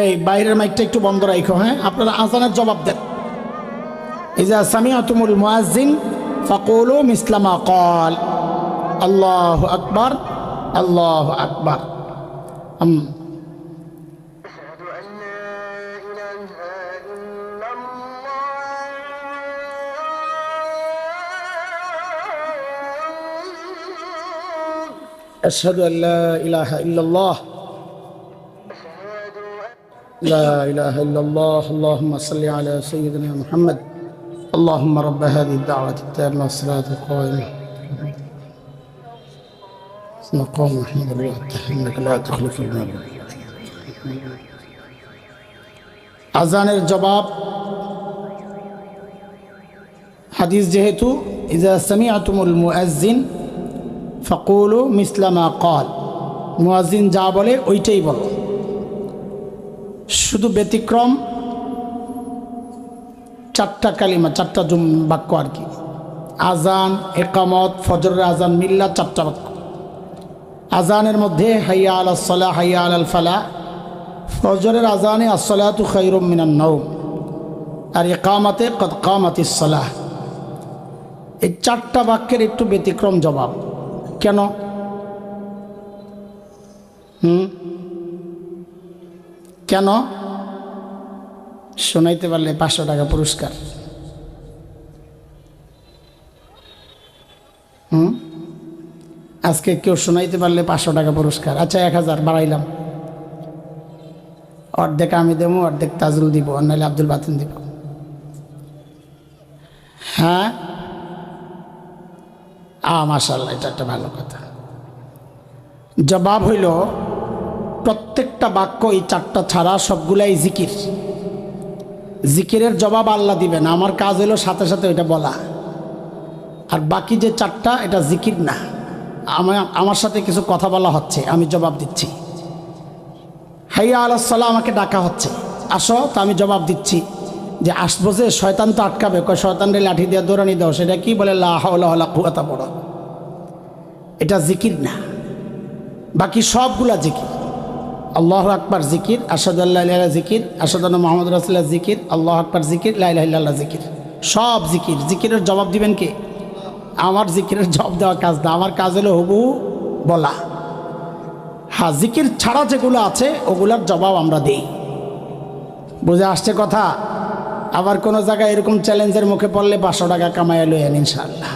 এই বাইরের মাইকটা একটু বন্ধ রাখো হ্যাঁ আপনারা আজানের জবাব দেন ইজা সামিআতুমুল মুয়াজ্জিন ফাকুলু মিসলামা কল আল্লাহ আকবার আল্লাহ আকবার হুম أشهد أن لا إله إلا الله لا إله إلا الله اللهم صل على سيدنا محمد اللهم رب هذه الدعوة التامة والصلاة القائمة مقام محمد الله إنك لا تخلف المال আজানের জবাব হাদিস যেহেতু ইজা সামিআতুমুল মুআজ্জিন ফাকুলু মিসলামা কল মুয়াজ্জিন যা বলে ওইটাই বলো শুধু ব্যতিক্রম, চারটা কালিমা, চারটা জুম বাক্য আর কি। আজান একামত, ফজরের আজান মিল্লা চারটা বাক্য। আজানের মধ্যে হাইয়া আল সালাহ হাইয়া আল আল ফালা। ফজরের আজানে আসলাতু খৈরুম মিনান নৌ আর একামাতে কদ কামাতি সালাহ এই চারটা বাক্যের একটু ব্যতিক্রম জবাব। কেন? হুম? কেন? শোনাইতে পারলে পাঁচশো টাকা পুরস্কার। হুম? আজকে কেউ শোনাইতে পারলে পাঁচশো টাকা পুরস্কার। আচ্ছা এক হাজার, বাড়াইলাম। অর্ধেক আমি দেবো, অর্ধেক তাজুল দিব, আর নাহলে আব্দুল বাতিন দিব। হ্যাঁ? আ মাশাল্লাহ এটা একটা ভালো কথা। জবাব হইল প্রত্যেকটা বাক্য এই চারটা ছাড়া সবগুলাই জিকির। জিকিরের জবাব আল্লাহ দিবেন। আমার কাজ হলো সাথে সাথে ওইটা বলা। আর বাকি যে চারটা, এটা জিকির না। আমার আমার সাথে কিছু কথা বলা হচ্ছে, আমি জবাব দিচ্ছি। হাইয়া আলাহাল্লাহ আমাকে ডাকা হচ্ছে। আসো, তো আমি জবাব দিচ্ছি। যে আসব যে, শয়তান তো আটকাবে। কয় শয়তানরে লাঠি দিয়ে দৌড়ানি দাও। সেটা কি বলে? লাহলা কুয়াতা পড়ো। এটা জিকির না। বাকি সবগুলা জিকির। আল্লাহ আকবার জিকির আসাদুল্লাহ জিকির আসাদুল্লাহ মোহাম্মদ রাসুল্লাহ জিকির, আল্লাহ আকবার জিকির লাইলাহ জিকির। সব জিকির। জিকিরের জবাব দিবেন কে? আমার জিকিরের জবাব দেওয়া কাজ না। আমার কাজ হলো হবু বলা। হ্যাঁ জিকির ছাড়া যেগুলো আছে, ওগুলার জবাব আমরা দিই। বুঝে আসছে কথা? আবার কোনো জায়গায় এরকম চ্যালেঞ্জের মুখে পড়লে পাঁচশো টাকা কামাই লইয়েন, ইনশাআল্লাহ।